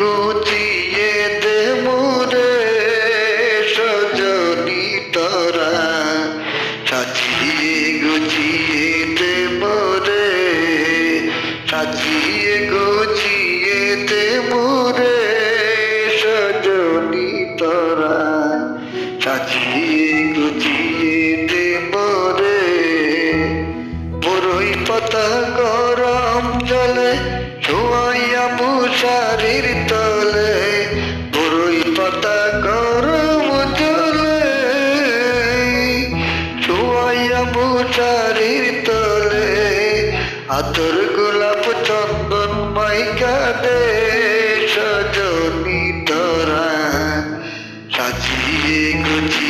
গুছিয়ে দে মোরে সজনি তোরা। সাজিয়ে গুছিয়ে দে মোরে, সাজিয়ে গুছিয়ে দে মোরে সজনি তোরা। সাজিয়ে গুছিয়ে দে মোরে বড়ই পাতা গো শাড়ির তলে, পুরোই পাতা গরম চলে চুয়াইয়া বুচারির তলে, আতর গোলাপ চন্দন মাইকা দে সজনী তোরা সাজিয়ে গুছিয়ে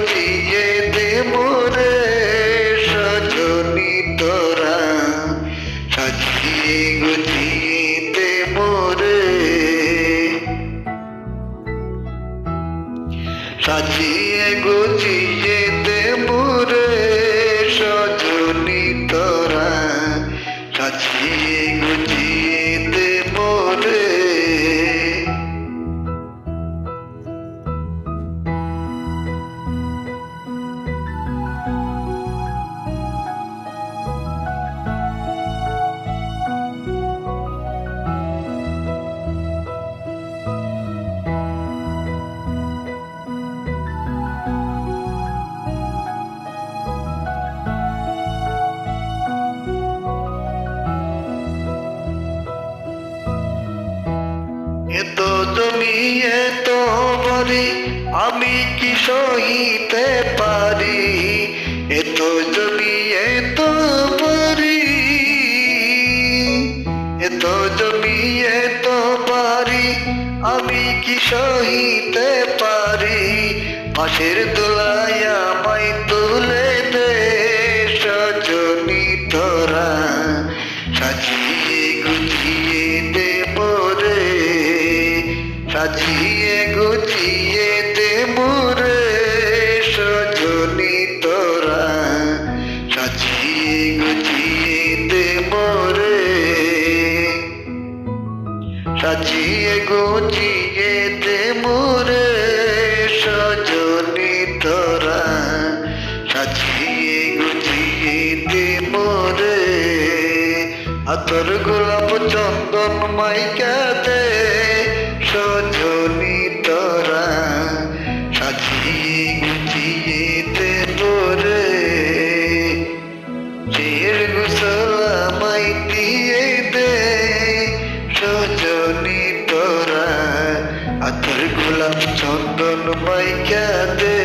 গুছিয়ে এত জমি এত বাড়ি আমি কি সহিতে পারি? এত জমি এত পারি এত জমি এত পারি আমি কি সহিতে পারি? পাশের সাজিয়ে গুছিয়ে দে মোরে, সজনি তোরা। সাজিয়ে গুছিয়ে দে মোরে। সাজিয়ে গুছিয়ে দে মোরে, সজনি তোরা। সাজিয়ে গুছিয়ে দে মোরে। আতর গোলাপ চন্দন মাইকা ஒன்று வைக்காதே